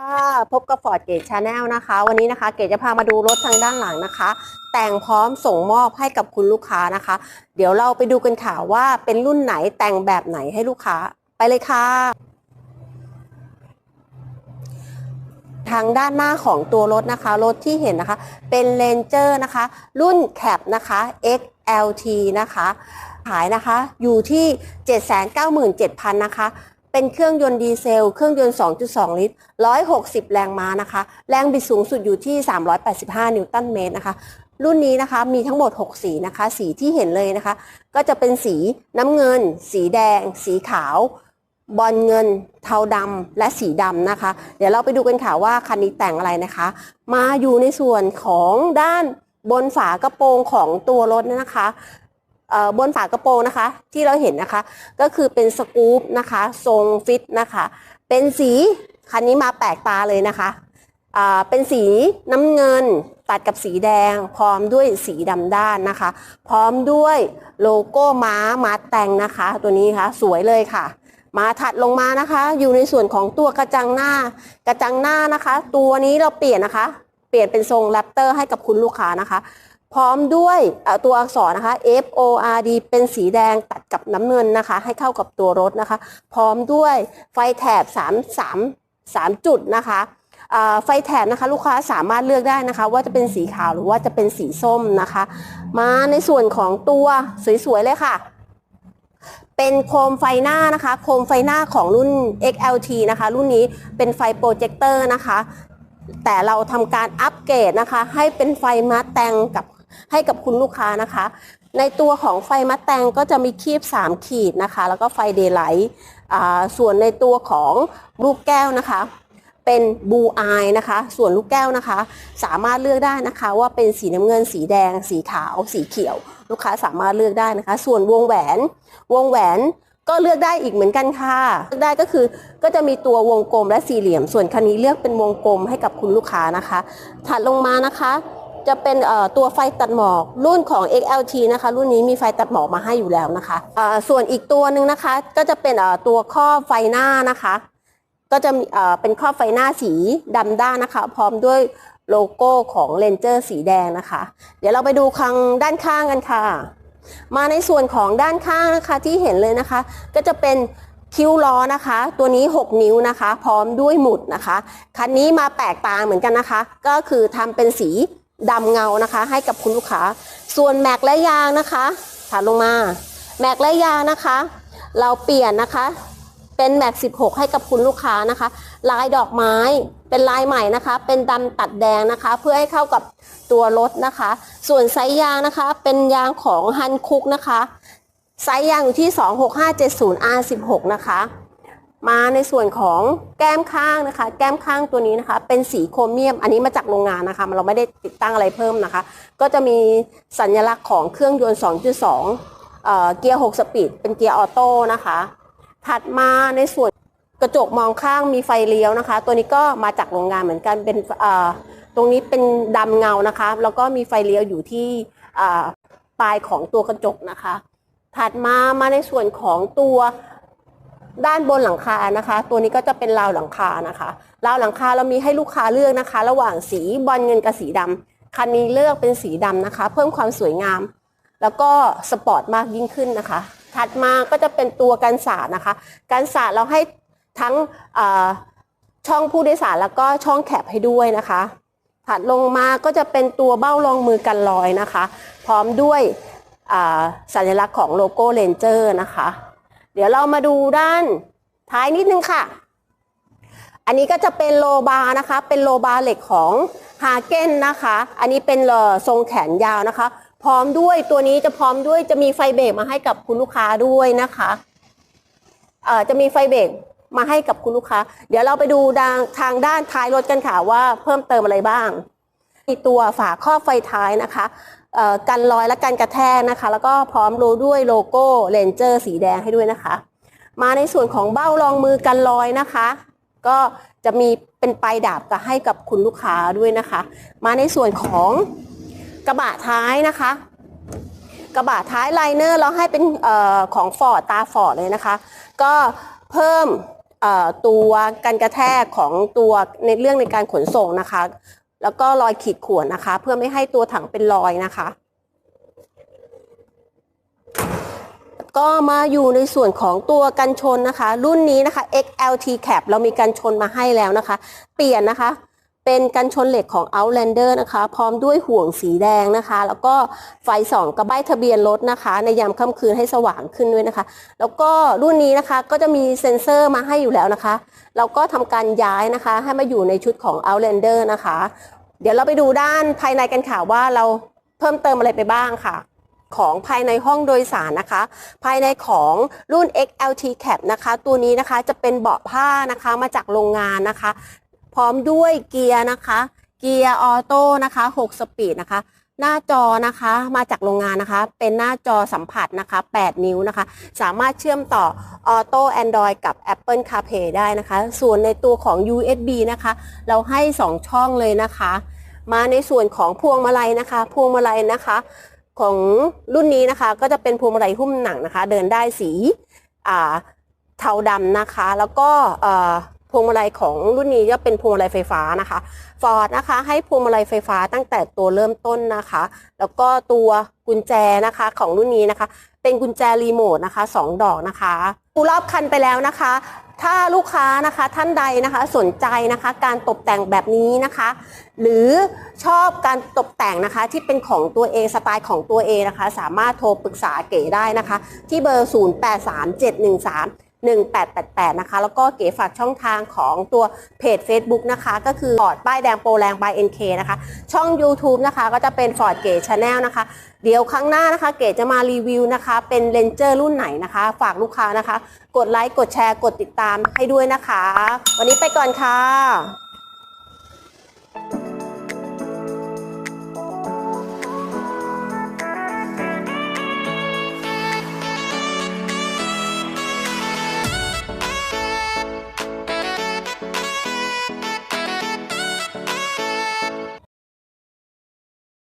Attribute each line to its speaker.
Speaker 1: ค่ะพบกับฟอร์ดเกตชาแนลนะคะ วันนี้นะคะ เกตจะพามาดูรถทางด้านหลังนะคะ แต่งพร้อมส่งมอบให้กับคุณลูกค้านะคะ เดี๋ยวเราไปดูกันค่ะว่าเป็นรุ่นไหนแต่งแบบไหนให้ลูกค้าไปเลยค่ะ ทางด้านหน้าของตัวรถนะคะ รถที่เห็นนะคะ เป็น Ranger นะคะ รุ่นแคปนะคะ XLT นะคะ ขายนะคะอยู่ที่ 797,000นะคะ เป็นเครื่องยนต์ดีเซล เครื่องยนต์ 2.2 ลิตร 160 แรงม้านะคะ แรงบิดสูงสุดอยู่ที่ 385 นิวตันเมตรนะคะ รุ่นนี้นะคะมีทั้งหมด 6 สีนะคะ สีที่เห็นเลยนะคะ ก็จะเป็นสีน้ำเงิน สีแดง สีขาว บอลเงิน เทาดำและสีดำนะคะ เดี๋ยวเราไปดูกันค่ะว่าคันนี้แต่งอะไรนะคะ มาอยู่ในส่วนของด้านบนฝากระโปรงของตัวรถนะคะ บนฝากระโปรงนะคะ ที่เราเห็นนะคะ ก็คือเป็นสกู๊ปนะคะ ทรงฟิตนะคะ เป็นสีคันนี้มาแปลกตาเลยนะคะเป็นสีน้ำเงินตัดกับสีแดง พร้อมด้วยสีดำด้านนะคะ พร้อมด้วยโลโก้ม้ามาแต่งนะคะ ตัวนี้ค่ะสวยเลยค่ะ มาถัดลงมานะคะ อยู่ในส่วนของตัวกระจังหน้า กระจังหน้านะคะ ตัวนี้เราเปลี่ยนนะคะ เปลี่ยนเป็นทรงแรปเตอร์ให้กับคุณลูกค้านะคะ พร้อมด้วยตัวอักษรนะคะ F O R D เป็นสีแดงตัดกับน้ำเงินนะคะ ให้เข้ากับตัวรถนะคะ พร้อมด้วยไฟแถบ 3 3 3 จุดนะคะไฟแถบนะคะ ลูกค้าสามารถเลือกได้นะคะ ว่าจะเป็นสีขาวหรือว่าจะเป็นสีส้มนะคะ มาในส่วนของตัวสวยๆเลยค่ะ เป็นโคมไฟหน้านะคะ โคมไฟหน้าของรุ่น XLT นะคะ รุ่นนี้เป็นไฟโปรเจคเตอร์นะคะแต่เราทำการอัปเกรดนะคะ ให้เป็นไฟมาแต่งกับ ให้กับคุณลูกค้านะคะ ในตัวของไฟมาแตงก็จะมีคีบ 3 ขีดนะคะ แล้วก็ไฟเดย์ไลท์ส่วนในตัวของลูกแก้วนะคะ เป็นบูอายนะคะ ส่วนลูกแก้วนะคะ สามารถเลือกได้นะคะ ว่าเป็นสีน้ำเงิน สีแดง สีขาว สีเขียว ลูกค้าสามารถเลือกได้นะคะ ส่วนวงแหวน วงแหวนก็เลือกได้อีกเหมือนกันค่ะ เลือกได้ก็คือก็จะมีตัววงกลมและสี่เหลี่ยม ส่วนคันนี้เลือกเป็นวงกลมให้กับคุณลูกค้านะคะ ถัดลงมานะคะ จะเป็นตัวไฟตัดหมอกรุ่นของ XLT นะคะ รุ่นนี้มีไฟตัดหมอกมาให้อยู่แล้วนะคะส่วนอีกตัวหนึ่งนะคะ ก็จะเป็นตัวครอบไฟหน้านะคะ ก็จะเป็นครอบไฟหน้าสีดำด้านนะคะ พร้อมด้วยโลโก้ของเลนเจอร์สีแดงนะคะ เดี๋ยวเราไปดูข้างด้านข้างกันค่ะ มาในส่วนของด้านข้างนะคะที่เห็นเลยนะคะ ก็จะเป็นคิ้วล้อนะคะ ตัวนี้ 6 นิ้วนะคะ พร้อมด้วยหมุดนะคะ คันนี้มาแปลกตาเหมือนกันนะคะ ก็คือทำเป็นสี ดำเงานะคะ ให้กับคุณลูกค้า ส่วนแม็กและยางนะคะถัดลงมา แม็กและยางนะคะ เราเปลี่ยนนะคะ เป็นแม็ก16 ให้กับคุณลูกค้านะคะ ลายดอกไม้เป็นลายใหม่นะคะ เป็นดำตัดแดงนะคะ เพื่อให้เข้ากับตัวรถนะคะ ส่วนไซส์ยางนะคะ เป็นยางของฮันคุกนะคะไซส์ยางอยู่ที่ 26570 R16 นะคะ มาในส่วนของแก้มข้างนะคะ แก้มข้างตัวนี้นะคะ เป็นสีโครเมียม อันนี้มาจากโรงงานนะคะ เราไม่ได้ติดตั้งอะไรเพิ่มนะคะ ก็จะมีสัญลักษณ์ของเครื่องยนต์ 2.2เอ่อเกียร์ 6 สปีด เป็นเกียร์ออโต้นะคะ ถัดมาในส่วนกระจกมองข้างมีไฟเลี้ยวนะคะ ตัวนี้ก็มาจากโรงงานเหมือนกัน เป็นเอ่อตรงนี้เป็นดำเงานะคะ แล้วก็มีไฟเลี้ยวอยู่ที่ปลายของตัวกระจกนะคะ ถัดมามาในส่วนของตัว ด้านบนหลังคานะคะ ตัวนี้ก็จะเป็นราวหลังคานะคะราวหลังคาเรามีให้ลูกค้าเลือกนะคะ ระหว่างสีบอลเงินกับสีดำคันนี้เลือกเป็นสีดำนะคะ เพิ่มความสวยงาม แล้วก็สปอร์ตมากยิ่งขึ้นนะคะ ถัดมาก็จะเป็นตัวกันสาดนะคะกันสาดเราให้ทั้งช่องผู้โดยสารแล้วก็ช่องแคบให้ด้วยนะคะ ถัดลงมาก็จะเป็นตัวเบ้ารองมือกันลอยนะคะ พร้อมด้วยสัญลักษณ์ของโลโก้เลนเจอร์นะคะ ดี๋ยวเรามาดูด้านท้ายนิดนึงค่ะ อันนี้ก็จะเป็นโลบาร์นะคะ เป็นโลบาร์เหล็กของฮาเก้นนะคะ อันนี้เป็นเอ่ทรงแขนยาวนะคะ พร้อมด้วยตัวนี้จะพร้อมด้วยจะมีไฟเบรกมาให้กับคุณลูกค้าด้วยนะคะเอ่อจะมีไฟเบรกมาให้กับคุณลูกค้า เดี๋ยวเราไปดูทางด้านท้ายรถกันค่ะว่าเพิ่มเติมอะไรบ้าง ตัวฝาครอบไฟท้ายนะคะกันรอยและกันกระแทกนะคะ แล้วก็พร้อมโลด้วยโลโก้เลนเจอร์สีแดงให้ด้วยนะคะ มาในส่วนของเบ้ารองมือกันรอยนะคะ ก็จะมีเป็นปลายดาบกับให้กับคุณลูกค้าด้วยนะคะ มาในส่วนของกระบะท้ายนะคะ กระบะท้ายไลเนอร์เราให้เป็นออของฟอร์ดตาฟอร์ดเลยนะคะ ก็เพิ่มตัวการกระแทกของตัวในเรื่องในการขนส่งนะคะ แล้วก็รอยขีดข่วนนะคะ เพื่อไม่ให้ตัวถังเป็นรอยนะคะก็มาอยู่ในส่วนของตัวกันชนนะคะ รุ่นนี้นะคะ XLT Cap เรามีกันชนมาให้แล้วนะคะ เปลี่ยนนะคะ เป็นกันชนเหล็กของ Outlander นะคะ พร้อมด้วยห่วงสีแดงนะคะ แล้วก็ไฟส่องกระใบทะเบียนรถนะคะ ในยามค่ำคืนให้สว่างขึ้นด้วยนะคะ แล้วก็รุ่นนี้นะคะก็จะมีเซ็นเซอร์มาให้อยู่แล้วนะคะ เราก็ทำการย้ายนะคะ ให้มาอยู่ในชุดของ Outlander นะคะ เดี๋ยวเราไปดูด้านภายในกันค่ะว่าเราเพิ่มเติมอะไรไปบ้างค่ะของภายในห้องโดยสารนะคะ ภายในของรุ่น XLT Cap นะคะ ตัวนี้นะคะจะเป็นเบาะผ้านะคะมาจากโรงงานนะคะ พร้อมด้วยเกียร์นะคะ เกียร์ออโต้นะคะ6สปีดนะคะ หน้าจอนะคะมาจากโรงงานนะคะ เป็นหน้าจอสัมผัสนะคะ 8 นิ้วนะคะ สามารถเชื่อมต่อ Auto Android กับ Apple CarPlay ได้นะคะ ส่วนในตัวของ USB นะคะ เราให้ 2 ช่องเลยนะคะ มาในส่วนของพวงมาลัยนะคะ พวงมาลัยนะคะของรุ่นนี้นะคะก็จะเป็นพวงมาลัยหุ้มหนังนะคะ เดินได้สีเทาดำนะคะ แล้วก็ พวงมาลัยของรุ่นนี้จะเป็นพวงมาลัยไฟฟ้านะคะฟอร์ดนะคะ ให้พวงมาลัยไฟฟ้าตั้งแต่ตัวเริ่มต้นนะคะ แล้วก็ตัวกุญแจนะคะของรุ่นนี้นะคะ เป็นกุญแจรีโมทนะคะสองดอกนะคะดูรอบคันไปแล้วนะคะ ถ้าลูกค้านะคะท่านใดนะคะสนใจนะคะ การตกแต่งแบบนี้นะคะ หรือชอบการตกแต่งนะคะที่เป็นของตัวเองสไตล์ของตัวเองนะคะ สามารถโทรปรึกษาเก๋ได้นะคะ ที่เบอร์ 083713 1888 นะคะ แล้วก็เก๋ฝากช่องทางของตัวเพจ Facebook นะคะ ก็คือฟอร์ดป้ายแดงโปรแรง by NK นะคะ ช่อง YouTube นะคะ ก็จะเป็นฟอร์ดเก๋ชาแนลนะคะ เดี๋ยวครั้งหน้านะคะ เก๋จะมารีวิวนะคะ เป็นเลนเจอร์รุ่นไหนนะคะ ฝากลูกค้านะคะ กดไลค์ กดแชร์ กดติดตามให้ด้วยนะคะ วันนี้ไปก่อนค่ะ